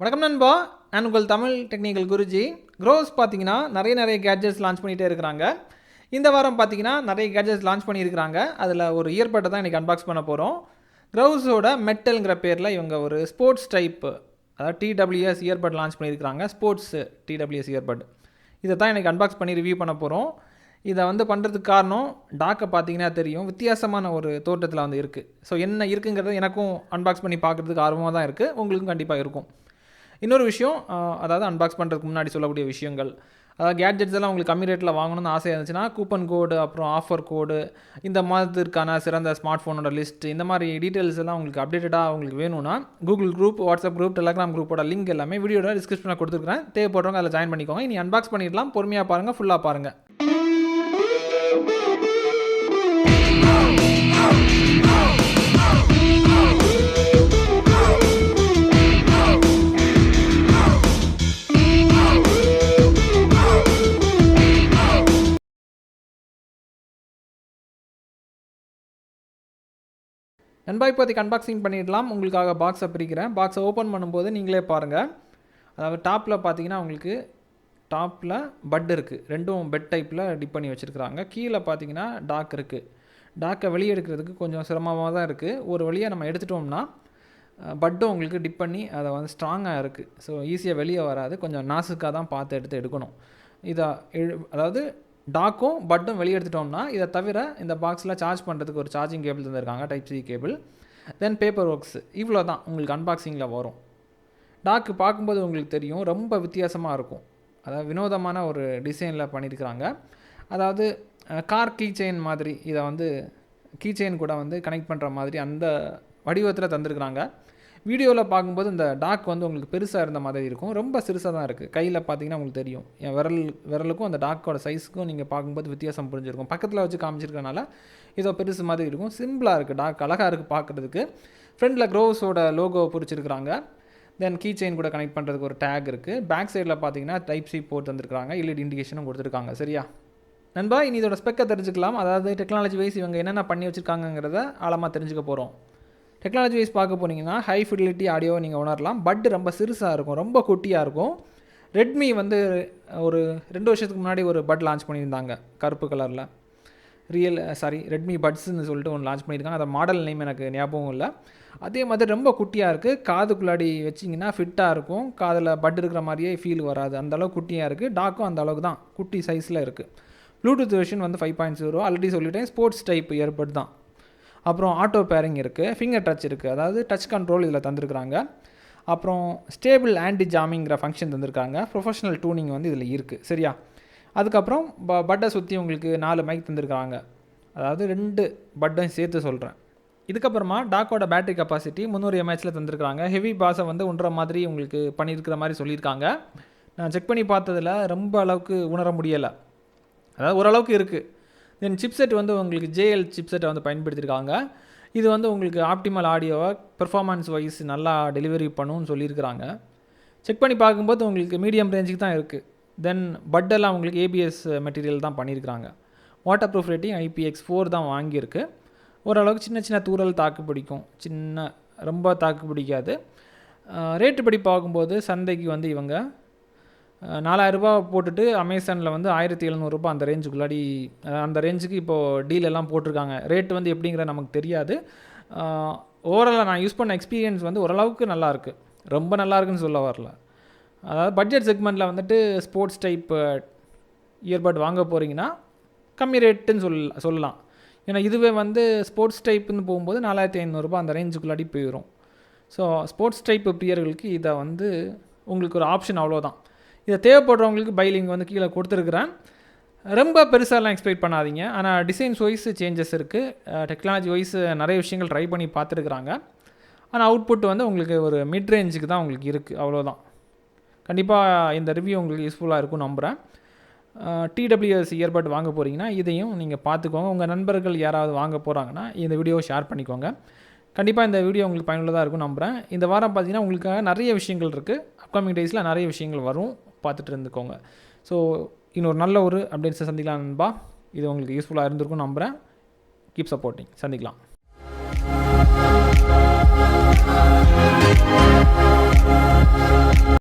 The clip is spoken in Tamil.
வணக்கம் நண்பா. நான் உங்கள் தமிழ் டெக்னிக்கல் குருஜி. க்ரோஸ் பார்த்தீங்கன்னா நிறைய நிறைய கேட்ஜெட்ஸ் லான்ச் பண்ணிகிட்டே இருக்கிறாங்க. இந்த வாரம் பார்த்தீங்கன்னா நிறைய கேட்ஜெட்ஸ் லான்ச் பண்ணியிருக்கிறாங்க. அதில் ஒரு இயர்பட்டை தான் இன்றைக்கி அன்பாக்ஸ் பண்ண போகிறோம் க்ரௌஸோட மெட்டல்ங்கிற பேரில் இவங்க ஒரு ஸ்போர்ட்ஸ் டைப் அதாவது டிடபிள்யூஎஸ் இயர்பட் லான்ச் பண்ணியிருக்கிறாங்க. ஸ்போர்ட்ஸ் டிடபிள்யூஎஸ் இயர்பட் இதை தான் எனக்கு அன்பாக்ஸ் பண்ணி ரிவ்யூ பண்ண போகிறோம் இதை வந்து பண்ணுறதுக்கு காரணம் டாக்கை பார்த்தீங்கன்னா தெரியும். வித்தியாசமான ஒரு தோற்றத்தில் வந்து இருக்குது ஸோ என்ன இருக்குங்கிறது எனக்கும் அன்பாக்ஸ் பண்ணி பார்க்குறதுக்கு ஆர்வமாக தான் இருக்குது உங்களுக்கும் கண்டிப்பாக இருக்கும். இன்னொரு விஷயம் அதாவது அன்பாக்ஸ் பண்ணுறதுக்கு முன்னாடி சொல்லக்கூடிய விஷயங்கள். அதாவது கேட்ஜெட்ஸ் எல்லாம் உங்களுக்கு கம்மி ரேட்டில் வாங்கணும்னு ஆசை இருந்துச்சுன்னா கூப்பன் கோடு அப்புறம் ஆஃபர் கோடு இந்த மாதத்திற்கான சிறந்த ஸ்மார்ட் ஃபோனோட லிஸ்ட் இந்த மாதிரி டீட்டெயில்ஸ் எல்லாம் உங்களுக்கு அப்டேட்டடாக உங்களுக்கு வேணும்னா Google group WhatsApp group Telegram குரூப்போட லிங்க் எல்லாமே வீடியோட டிஸ்கிரிப்ஷனில் கொடுத்துருக்கேன் தேவைப்படுறவங்க அதில் ஜாயின் பண்ணிக்கோங்க. இனி அன்பாக்ஸ் பண்ணிடலாம். பொறுமையாக பாருங்கள் ஃபுல்லாக பாருங்கள் நண்பா இப்போதைக்கு அன்பாக்சிங் பண்ணிடலாம். உங்களுக்காக பாக்ஸை பிரிக்கிறேன். பாக்ஸை ஓப்பன் பண்ணும்போது நீங்களே பாருங்கள் அதாவது டாப்பில் பார்த்தீங்கன்னா உங்களுக்கு டாப்பில் பட் இருக்குது ரெண்டும் பெட் டைப்பில் டிப் பண்ணி வச்சுருக்குறாங்க. கீழே பார்த்தீங்கன்னா டாக் இருக்குது டாக்கை வெளியே எடுக்கிறதுக்கு கொஞ்சம் சிரமமாக தான் இருக்குது ஒரு வழியாக நம்ம எடுத்துட்டோம்னா பட்டும் உங்களுக்கு டிப் பண்ணி அதை வந்து ஸ்ட்ராங்காக இருக்குது ஸோ ஈஸியாக வெளியே வராது. கொஞ்சம் நாசுக்காக தான் பார்த்து எடுத்து எடுக்கணும். இதை எழு- அதாவது டாக்கும் பட்டும் வெளியே எடுத்துட்டோம்னா இதை தவிர இந்த பாக்ஸில் சார்ஜ் பண்ணுறதுக்கு ஒரு சார்ஜிங் கேபிள் தந்திருக்காங்க type C cable then paper works இவ்வளோ தான் உங்களுக்கு அன்பாக்சிங்கில் வரும். டாக்கு பார்க்கும்போது உங்களுக்கு தெரியும் ரொம்ப வித்தியாசமாக இருக்கும். அதாவது வினோதமான ஒரு டிசைனில் பண்ணியிருக்கிறாங்க அதாவது கார் கீ செயின் மாதிரி இதை வந்து கீ செயின் கூட வந்து கனெக்ட் பண்ணுற மாதிரி அந்த வடிவத்தில் தந்திருக்கிறாங்க. வீடியோவில் பார்க்கும்போது இந்த டாக் வந்து உங்களுக்கு பெருசாக இருந்த மாதிரி இருக்கும். ரொம்ப சிறுசாக தான் இருக்குது கையில் பார்த்தீங்கன்னா உங்களுக்கு தெரியும். என் விரல் விரலுக்கும் அந்த டாக்கோட சைஸுக்கும் நீங்கள் பார்க்கும்போது வித்தியாசம் புரிஞ்சிருக்கும். பக்கத்தில் வச்சு காமிச்சிருக்கனால இதோ பெருசு மாதிரி இருக்கும். சிம்பிளாக இருக்குது டாக். அழகாக இருக்குது பார்க்குறதுக்கு. ஃப்ரண்டில் க்ரோவ்ஸோட லோகோ பிடிச்சிருக்கிறாங்க தென் கீ செயின் கூட கனெக்ட் பண்ணுறதுக்கு ஒரு டேக் இருக்குது பேக் சைடில் பார்த்தீங்கன்னா டைப் சி போட்டு தந்திருக்காங்க எல்இடி இண்டிகேஷனும் கொடுத்துருக்காங்க. சரியா? நண்பா இனி இதோட ஸ்பெக்கை தெரிஞ்சுக்கலாம். அதாவது டெக்னாலஜி வைஸ் இவங்க என்னென்ன பண்ணி வச்சுருக்காங்கங்கிறத ஆழமாக தெரிஞ்சுக்க போகிறோம் டெக்னாலஜி வைஸ் பார்க்க போனீங்கன்னா ஹை ஃபிடிலிட்டி ஆடியோ நீங்கள் உணரலாம். பட் ரொம்ப சிறுசாக இருக்கும் ரொம்ப குட்டியாக இருக்கும். ரெட்மி வந்து ஒரு ரெண்டு வருஷத்துக்கு முன்னாடி ஒரு பட் லான்ச் பண்ணியிருந்தாங்க கருப்பு கலரில் ரியல் சாரி ரெட்மி பட்ஸ்ன்னு சொல்லிட்டு ஒன்று லான்ச் பண்ணியிருக்காங்க. அந்த மாடல் நேம் எனக்கு ஞாபகம் இல்லை. அதே மாதிரி ரொம்ப குட்டியாக இருக்குது காதுக்குள்ளாடி வச்சிங்கன்னா ஃபிட்டாக இருக்கும். காதில் பட் இருக்கிற மாதிரியே ஃபீல் வராது. அந்தளவுக்கு குட்டியாக இருக்குது டாக்கும் அந்த அளவுக்கு தான். குட்டி சைஸில் இருக்குது ப்ளூடூத் வெர்ஷன் வந்து ஃபைவ் பாயிண்ட் ஜீரோ ஆல்ரெடி சொல்லிட்டேன் ஸ்போர்ட்ஸ் டைப் இயர்பட் தான். அப்புறம் ஆட்டோ பேரிங் இருக்குது ஃபிங்கர் டச் இருக்குது அதாவது டச் கண்ட்ரோல் இதில் தந்திருக்கிறாங்க. அப்புறம் ஸ்டேபிள் ஆன்டி ஜாமிங்கிற ஃபங்க்ஷன் தந்திருக்காங்க. ப்ரொஃபஷனல் டூனிங் வந்து இதில் இருக்குது சரியா? அதுக்கப்புறம் ப பட்டை சுற்றி உங்களுக்கு நாலு மைக் தந்திருக்கிறாங்க. அதாவது ரெண்டு பட்டையும் சேர்த்து சொல்கிறேன் இதுக்கப்புறமா டாக்கோட பேட்டரி கெப்பாசிட்டி முந்நூறு எம்ஏஹெச்சில் தந்திருக்கிறாங்க. ஹெவி பாஸை வந்து உண்ற மாதிரி உங்களுக்கு பண்ணியிருக்கிற மாதிரி சொல்லியிருக்காங்க. நான் செக் பண்ணி பார்த்ததில் ரொம்ப அளவுக்கு உணர முடியலை. அதாவது ஓரளவுக்கு இருக்குது தென் சிப்செட் வந்து உங்களுக்கு ஜேஎல் சிப்செட்டை வந்து பயன்படுத்தியிருக்காங்க இது வந்து உங்களுக்கு ஆப்டிமல் ஆடியோவை பெர்ஃபார்மன்ஸ் வைஸ் நல்லா டெலிவரி பண்ணுன்னு சொல்லியிருக்கிறாங்க. செக் பண்ணி பார்க்கும்போது உங்களுக்கு மீடியம் ரேஞ்சுக்கு தான் இருக்குது தென் பட்டெல்லாம் உங்களுக்கு ஏபிஎஸ் மெட்டீரியல் தான் பண்ணியிருக்கிறாங்க. Waterproof rating IPX four தான் வாங்கியிருக்கு. ஓரளவுக்கு சின்ன சின்ன தூரல் தாக்கு பிடிக்கும். சின்ன ரொம்ப தாக்கு பிடிக்காது. ரேட்டு படி பார்க்கும்போது சந்தைக்கு வந்து இவங்க நாலாயிரரூபா போட்டுட்டு அமேசானில் வந்து ஆயிரத்தி எழுநூறுபா அந்த ரேஞ்சுக்குள்ளாடி அந்த ரேஞ்சுக்கு இப்போது டீல் எல்லாம் போட்டிருக்காங்க. ரேட் வந்து எப்படிங்கிற நமக்கு தெரியாது. ஓவராலாக நான் யூஸ் பண்ண எக்ஸ்பீரியன்ஸ் வந்து ஓரளவுக்கு நல்லாயிருக்கு ரொம்ப நல்லா இருக்குன்னு சொல்ல வரல. அதாவது பட்ஜெட் செக்மெண்ட்டில் வந்துட்டு ஸ்போர்ட்ஸ் டைப் இயர்பட் வாங்க போகிறீங்கன்னா கம்மி ரேட்டுன்னு சொல் சொல்லலாம். ஏன்னா இதுவே வந்து ஸ்போர்ட்ஸ் டைப்புன்னு போகும்போது நாலாயிரத்தி ஐநூறுரூபா அந்த ரேஞ்சுக்குள்ளாடி போயிடும் ஸோ ஸ்போர்ட்ஸ் டைப் பிரியர்களுக்கு இதை வந்து உங்களுக்கு ஒரு ஆப்ஷன் அவ்வளோதான் இதை தேவைப்படுறவங்களுக்கு பைலிங் வந்து கீழே கொடுத்துருக்குறேன். ரொம்ப பெருசாலாம் எக்ஸ்பெக்ட் பண்ணாதீங்க. ஆனால் டிசைன்ஸ் வைஸ் சேஞ்சஸ் இருக்குது டெக்னாலஜி வைஸ் நிறைய விஷயங்கள் ட்ரை பண்ணி பார்த்துருக்குறாங்க. ஆனால் அவுட்புட் வந்து உங்களுக்கு ஒரு மிட் ரேஞ்சுக்கு தான் உங்களுக்கு இருக்குது அவ்வளோதான் கண்டிப்பாக இந்த ரிவ்யூ உங்களுக்கு யூஸ்ஃபுல்லாக இருக்கும் நம்புகிறேன் டிடபிள்யூஎஸ் இயர்பட் வாங்க போகிறீங்கன்னா இதையும் நீங்கள் பார்த்துக்கோங்க. உங்கள் நண்பர்கள் யாராவது வாங்க போகிறாங்கன்னா இந்த வீடியோவை ஷேர் பண்ணிக்கோங்க. கண்டிப்பாக இந்த வீடியோ உங்களுக்கு பயனுள்ளதாக இருக்கும் நம்புகிறேன் இந்த வாரம் பார்த்தீங்கன்னா உங்களுக்காக நிறைய விஷயங்கள் இருக்குது அப்கமிங் டேஸில் நிறைய விஷயங்கள் வரும். பார்த்துட்டு இருந்துக்கோங்க ஸோ இன்னொரு நல்ல ஒரு அப்டேட்ஸை சந்திக்கலாம் நண்பா. இது உங்களுக்கு யூஸ்ஃபுல்லாக இருந்திருக்கும் நம்புகிறேன் கீப் சப்போர்ட்டிங் சந்திக்கலாம்.